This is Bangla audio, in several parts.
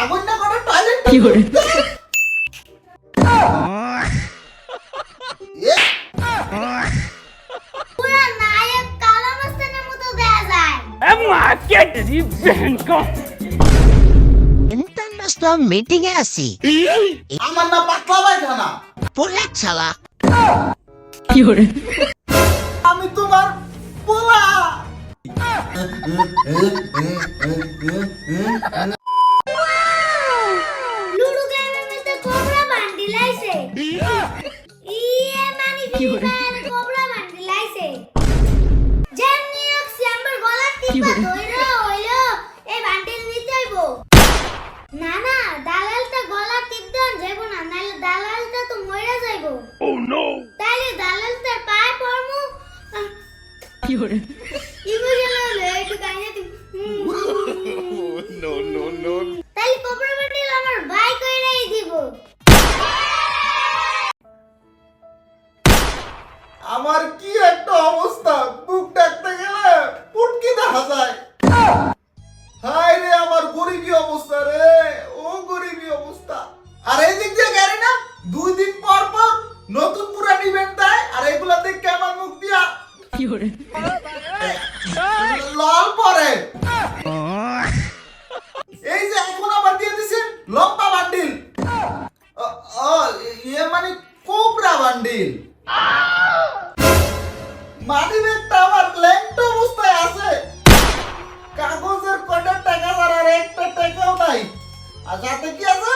আগুন না করে? টয়লেট ইন্টারন্যাশনাল মিটিং এ আছি। আমার না পাতলা পায়খানা। পোলা ছালা। আমি তোমার পোলা। না না দালালটা গলা টিপ দেন যাইব না নাহলে দালালটা তো মরে যাইব। ও নো তাইলে দালালটার পায়ে পড়মু। আমার কি একটা অবস্থা? বুক ডাকতে গেলে পুটকি দেখা যায়। হাই রে আমার গরিবী অবস্থা রে। ও গরিবী অবস্থা। আর এই দিক দিয়ে গেলে না দুই দিন পর পর নতুন পুরান ইভেন্ট দেয় আর এগুলা দেখে আমার মুখ দিয়া লাল পরে এই যে এখন আবার দিয়ে দিছে লম্বা বান্ডিল। ইয়ে মানে কোবরা বান্ডিল। মানি ব্যাগটা আমার ল্যাংটো অবস্থায় আছে। কাগজের কটা টাকা ছাড়া আর একটা টাকাও নাই। আর সাথে কি আছে?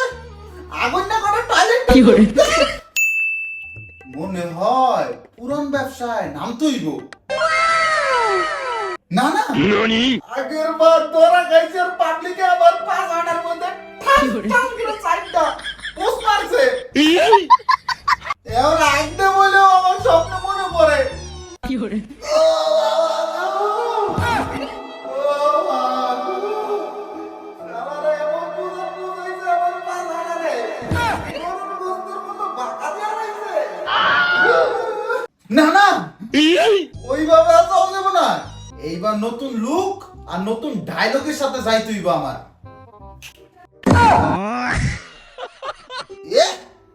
আগুন না করে টয়লেট মনে হয় পুরান ব্যবসায় নাম তৈব। না না। আগের বার ধরা খাইছে পাবলিকে আবার পাঁচ আটার মধ্যে ঠাস ঠাস করে চারটা পোস্ট মারছে। না না। ওইভাবে আর যাওয়া যাবে না। এইবার নতুন লুক আর নতুন ডায়লগের সাথে যাই তুইবা আমার। এ,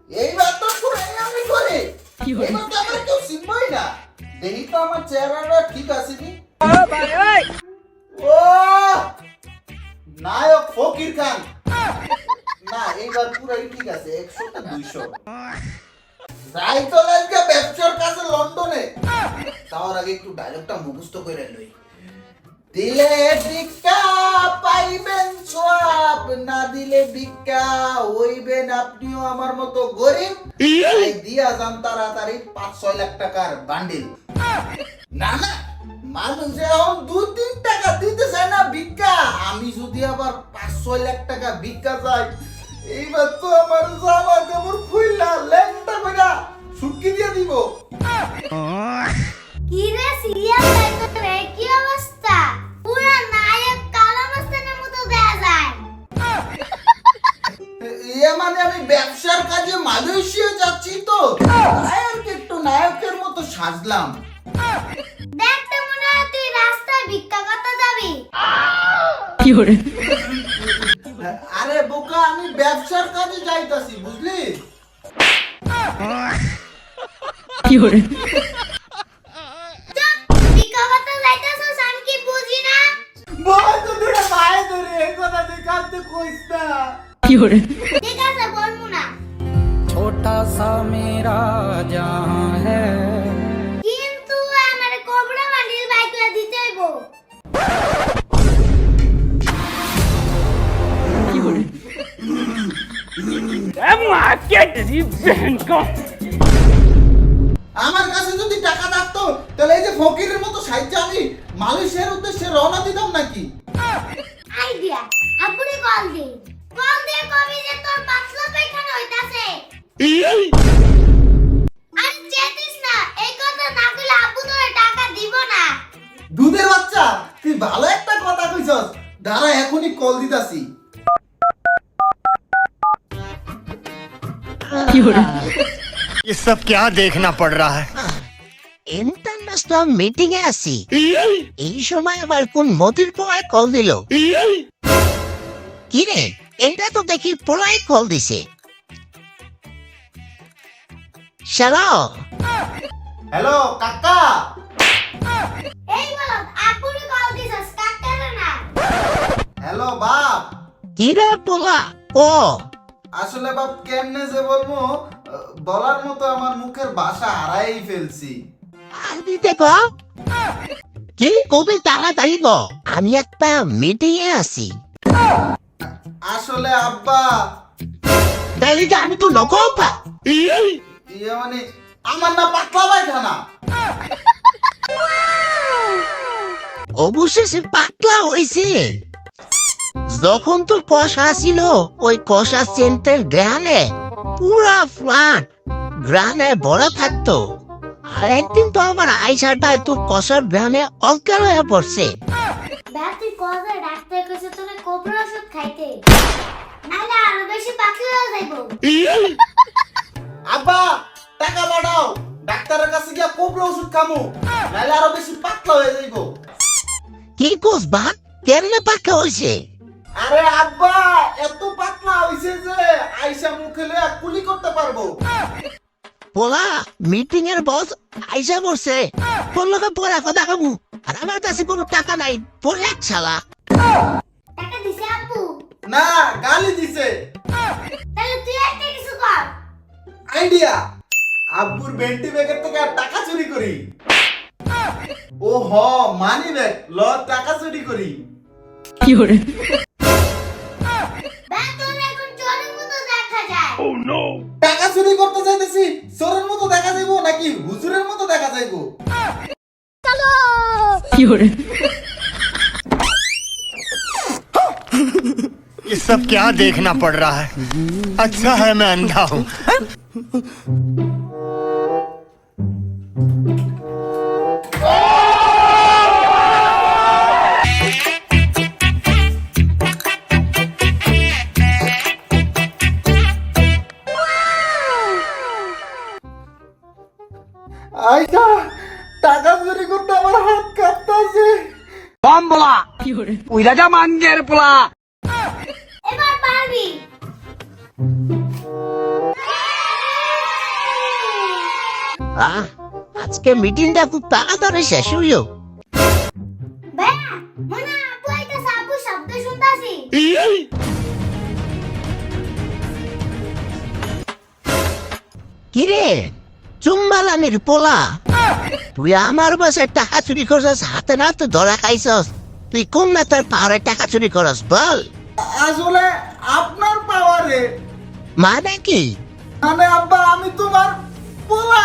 এইবার তো পুরো আমি করে। এবার তো আমার কেউ চিনবই না। দেখি তো আমার চেহারাটা ঠিক আছে কি ও নায়ক ফকির খান। না এইবার পুরাই ঠিক আছে একশো দুইশো। যাই তো আজকে ব্যবসার কাছে লন্ডনে। তার আগে একটু ডায়লগটা মুখস্থ করে লই দিলে ভিক্ষা পাইবেন সব না দিলে ভিক্ষা হইবেন আপনিও আমার মতো গরিব। তাই দিয়া যান তাড়াতাড়ি পাঁচ ছয় লাখ টাকার বান্ডিল। না না মানুষ এখন দু তিন টাকা দিতে চায় না ভিক্ষা। আমি যদি আবার পাঁচ ছয় লাখ টাকা ভিক্ষা চাই এইবার তো আমার জামা সুটকি দিয়ে দিব। কি রে সিরিয়াল লাইফে কি অবস্থা? পুরো নায়ক কালা মতো দেখা যায়। ইয়ে মানে আমি ব্যবসার কাজে মালয়েশিয়া যাচ্ছি তো। তাই আর কি একটু নায়কের মতো সাজলাম। দেখতে মনে হয় তুই রাস্তায় ভিক্ষা করতে যাবি। আরে বোকা আমি ব্যবসার কাজে যাইতাছি বুঝলি? চুপ ভিক্ষা করতে যাইতেছস আমি কি বুঝি না বাবা তো দুটা পায়ে ধরে এই কথা তুই কাঁদতে কইস আমার কাছে যদি টাকা থাকতো তাহলে এই যে ফকিরের মতো সাহায্য আমি মালয়েশিয়ার উদ্দেশ্যে রওনা দিতাম নাকি? আইডিয়া আপুরে কল দে কল দে কবি যে তোর পাতলা পায়খানা হইতাছে। আরে চেতিস না এই কথা না কইলে আব্বু তোরে টাকা দিব না। দুধের বাচ্চা তুই ভালো একটা কথা কইছস। দাঁড়া এখনই কল দিতাছি। सब क्या देखना पड़ रहा है ইন্টারন্যাশনাল আজ তো আমি মিটিং এ আছি এই সময় আবার কোন মতির পোলায় কল দিল কি রে এটা তো দেখি পোলায় কল দিছে শালা হ্যালো কাকা এই বলো আপুরে কল দিছস কাকারে না হ্যালো বাপ কি রে পোলা ও আসলে বাপ কেমনে যে বলবো আহ, বলার মতো আমার মুখের ভাষা হারাই ফেলছি। ক? কি? কবি তাড়াতাড়ি ক? আমি একটা মিটিং আছি। আসলে আব্বা। তাহলে কি আমি তো ইয়ে মানে আমার না পাতলা পায়খানা। অবশেষে পাতলা হয়েছে। যখন তো কষা ছিল ওই কষা সেন্টের গ্রানে পুরা ফ্ল্যাট গ্রানে ভরা থাকতো। আর একদিন তো আমার আইসাটা তোর কষার গ্রানে অজ্ঞান হয়ে পড়ছে। তুই কবে ডাক্তার কইছে তোরে কোবরা ওষুধ খাইতে? নাহলে আরও বেশি পাতলা হয়ে যাইবো। আব্বা টাকা পাঠাও। ডাক্তারের কাছে গিয়া কোবরা ওষুধ খামু। নাহলে আরও বেশি পাতলা হয়ে যাইবো। কি কোস বাদ কেমনে পাকা হয়েছে আরে আব্বা এত পাতলা হইছে যে আইসা মুখে লইয়া কুলি করতে পারব। পোলা মিটিং এর বস আইসা পড়ছে তোর লোকে পড়া কথা কামু। আর আমার কাছে কোনো টাকা নাই। পড়ে ছালা টাকা দিছে আপু না গালি দিছে। তাহলে তুই একটা কিছু কর। আইডিয়া। আব্বুর বেন্টি ব্যাগের থেকে আর টাকা চুরি করি। ও হ মানি ব্যাগ। ল টাকা চুরি করি। ব্যাপ চুরি করতে যাইতেছি চোরের মতো দেখা যাইবো নাকি হুজুরের মতো দেখা যাইবো ये सब क्या देखना पड़ रहा है अच्छा है मैं अंधा हूँ আইসা টাকা চুরি করতে আমার হাত কাঁপতাছে। এবার পারবি। আহ আজকে মিটিংটা খুব তাড়াতাড়ি শেষ শুনতাছি। কিরে চুম্বালানির পোলা। তুই আমার বাসায় টাকা চুরি করছস হাতে না তো ধরা খাইছস। তুই কোন না তোর পাহাড়ে টাকা চুরি করস বল। আসলে আপনার পাওয়ারে। মানে কি? মানে আব্বা আমি তোমার পোলা।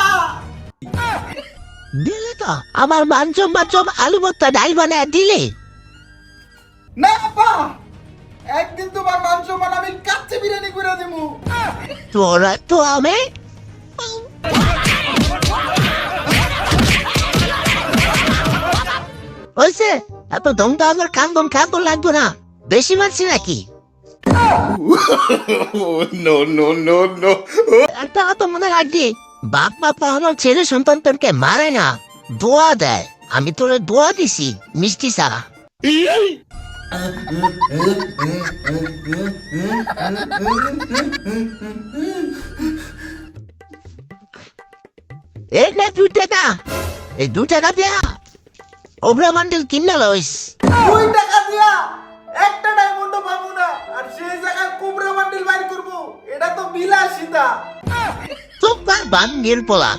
দিলে তো আমার মাঞ্চম মাঞ্চম আলু ভর্তা ডাল বানায় দিলে। না আব্বা একদিন তোমার মান আমি কাচ্চি বিরিয়ানি করে দিমু। তোরা তো আমি হয়েছে? এত দমটা আমার কান দম? খাদ্য লাগবে না? বেশি মারছি নাকি? বাপ মা পাহানোর ছেলে সন্তানকে মারে না। দোয়া দেয়। আমি তোরে দোয়া দিছি মিষ্টি সারা। এই না দু এই দু টাকা দেয়া ওবরা মান্ডেল কিনা লইস দুই টাকা দিয়া একটা ডায়মন্ড পাবো না আর সেই জায়গায় কোবরা বান্ডিল বাইর করব এটা তো বিলাসিতা। তোর বাঙ্গের পোলা।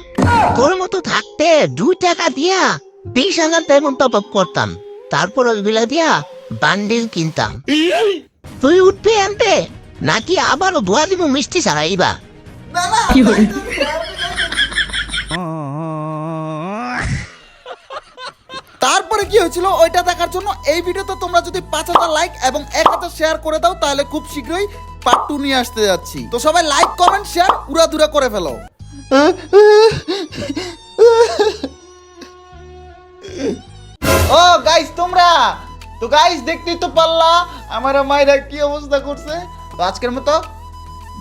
তোর মতো থাকতে দু টাকা দিয়া বিশ হাজার ডায়মন্ড টপ আপ করতাম তারপর ওইগুলা দিয়া বান্ডিল কিনতাম। তুই উঠবি আনতে নাকি আবারও ধোয়া দিব মিষ্টি ছাড়াইবা না না তারপরে কি হয়েছিল? ওইটা দেখার জন্য এই ভিডিওতে তোমরা যদি পাঁচ হাজার লাইক এবং এক হাজার শেয়ার করে দাও, তাহলে খুব শীঘ্রই পার্ট টু নিয়ে আসতে যাচ্ছি। তো সবাই লাইক কমেন্ট শেয়ার উড়াধুরা করে ফেলো। ও গাইস তোমরা? তো গাইস দেখতেই তো পারলা, আমার মায়েরা কি অবস্থা করছে? তো আজকের মতো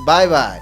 বাই বাই